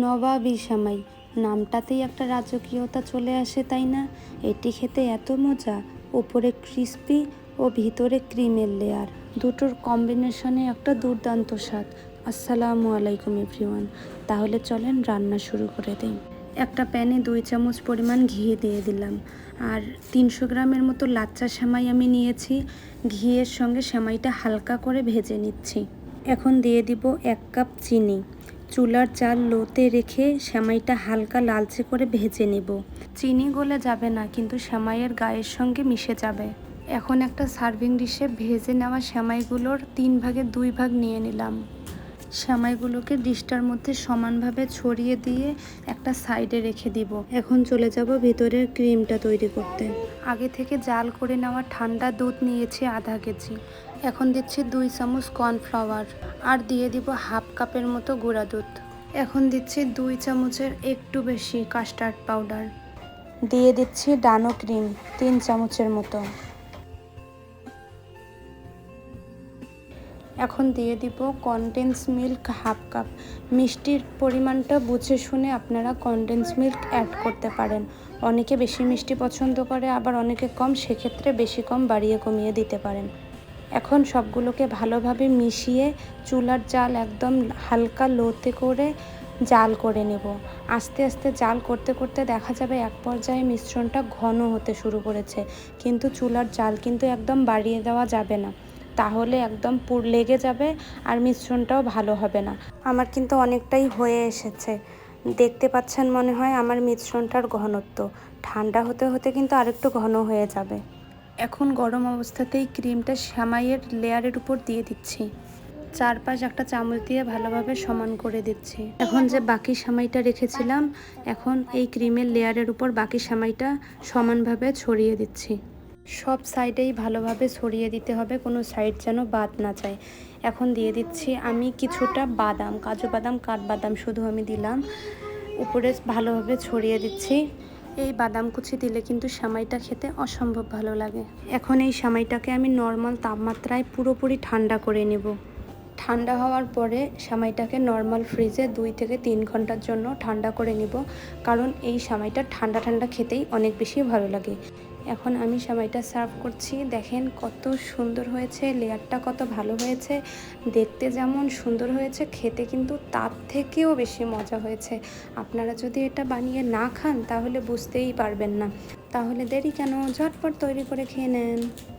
নবাবী সামাই নামটাতেই একটা রাজকীয়তা চলে আসে, তাই না? এটি খেতে এত মজা ওপরে ক্রিস্পি ও ভিতরে ক্রিমের লেয়ার দুটোর কম্বিনেশনে একটা দুর্দান্ত স্বাদ। আসসালামু আলাইকুম এভরিওয়ান তাহলে চলেন রান্না শুরু করে দিই। একটা প্যানে দুই চামচ পরিমাণ ঘি দিয়ে দিলাম। আর তিনশো গ্রামের মতো লাচ্চা সেমাই আমি নিয়েছি। ঘিয়ের সঙ্গে সেমাইটা হালকা করে ভেজে নিচ্ছি। এখন দিয়ে দিব এক কাপ চিনি। চুলার চাল লোতে রেখে সেমাইটা হালকা লালচে করে ভেজে নেব। চিনি গলে যাবে না, কিন্তু সেমাইয়ের গায়ের সঙ্গে মিশে যাবে। এখন একটা সার্ভিং ডিশে ভেজে নেওয়া সেমাইগুলোর তিন ভাগে দুই ভাগ নিয়ে নিলাম। সেমাইগুলোকে ডিশটার মধ্যে সমানভাবে ছড়িয়ে দিয়ে একটা সাইডে রেখে দিব। এখন চলে যাব ভিতরের ক্রিমটা তৈরি করতে। আগে থেকে জাল করে নেওয়া ঠান্ডা দুধ নিয়েছি আধা কেজি। এখন দিচ্ছি দুই চামচ কর্নফ্লাওয়ার আর দিয়ে দিব হাফ কাপের মতো গুঁড়া দুধ। এখন দিচ্ছি দুই চামচের একটু বেশি কাস্টার্ড পাউডার। দিয়ে দিচ্ছি ডানো ক্রিম, তিন চামচের মতো। এখন দিয়ে দিব কনডেন্স মিল্ক হাফ কাপ মিষ্টির পরিমাণটা বুঝে শুনে আপনারা কনডেন্স মিল্ক অ্যাড করতে পারেন। অনেকে বেশি মিষ্টি পছন্দ করে, আবার অনেকে কম, সেক্ষেত্রে বেশি কম, বাড়িয়ে কমিয়ে দিতে পারেন। এখন সবগুলোকে ভালোভাবে মিশিয়ে চুলার জাল একদম হালকা লোতে করে জাল করে নেব। আস্তে আস্তে জাল করতে করতে দেখা যাবে এক পর্যায়ে মিশ্রণটা ঘন হতে শুরু করেছে। কিন্তু চুলার জাল কিন্তু একদম বাড়িয়ে দেওয়া যাবে না। তাহলে একদম পুর লেগে যাবে আর মিশ্রণটাও ভালো হবে না। আমার কিন্তু অনেকটাই হয়ে এসেছে। দেখতে পাচ্ছেন মনে হয় আমার মিশ্রণটার ঘনত্ব। ঠান্ডা হতে হতে কিন্তু আরেকটু ঘন হয়ে যাবে। এখন গরম অবস্থাতেই ক্রিমটা শ্যামাইয়ের লেয়ারের উপর দিয়ে দিচ্ছি। চারপাশ একটা চামচ দিয়ে ভালোভাবে সমান করে দিচ্ছি। এখন যে বাকি সামাইটা রেখেছিলাম এখন এই ক্রিমের লেয়ারের উপর বাকি সামাইটা সমানভাবে ছড়িয়ে দিচ্ছি। সব সাইডেই ভালোভাবে ছড়িয়ে দিতে হবে, কোনো সাইড যেন বাদ না যায়। এখন দিয়ে দিচ্ছি আমি কিছুটা বাদাম, কাজু বাদাম কাঠবাদাম শুধু আমি দিলাম। উপরে ভালোভাবে ছড়িয়ে দিচ্ছি। এই বাদাম কুচি দিলে কিন্তু সামাইটা খেতে অসম্ভব ভালো লাগে। এখন এই সামাইটাকে আমি নর্মাল তাপমাত্রায় পুরোপুরি ঠান্ডা করে নেব। ঠান্ডা হওয়ার পরে সামাইটাকে নর্মাল ফ্রিজে দুই থেকে তিন ঘণ্টার জন্য ঠান্ডা করে নিব, কারণ এই সামাইটা ঠান্ডা ঠান্ডা খেতেই অনেক বেশি ভালো লাগে। এখন আমি সবাইটা সার্ভ করছি। দেখেন কত সুন্দর হয়েছে, লেয়ারটা কত ভালো হয়েছে। দেখতে যেমন সুন্দর হয়েছে, খেতে কিন্তু তার থেকেও বেশি মজা হয়েছে। আপনারা যদি এটা বানিয়ে না খান, তাহলে বুঝতেই পারবেন না। তাহলে দেরি কেন? ঝটপট তৈরি করে খেয়ে নেন।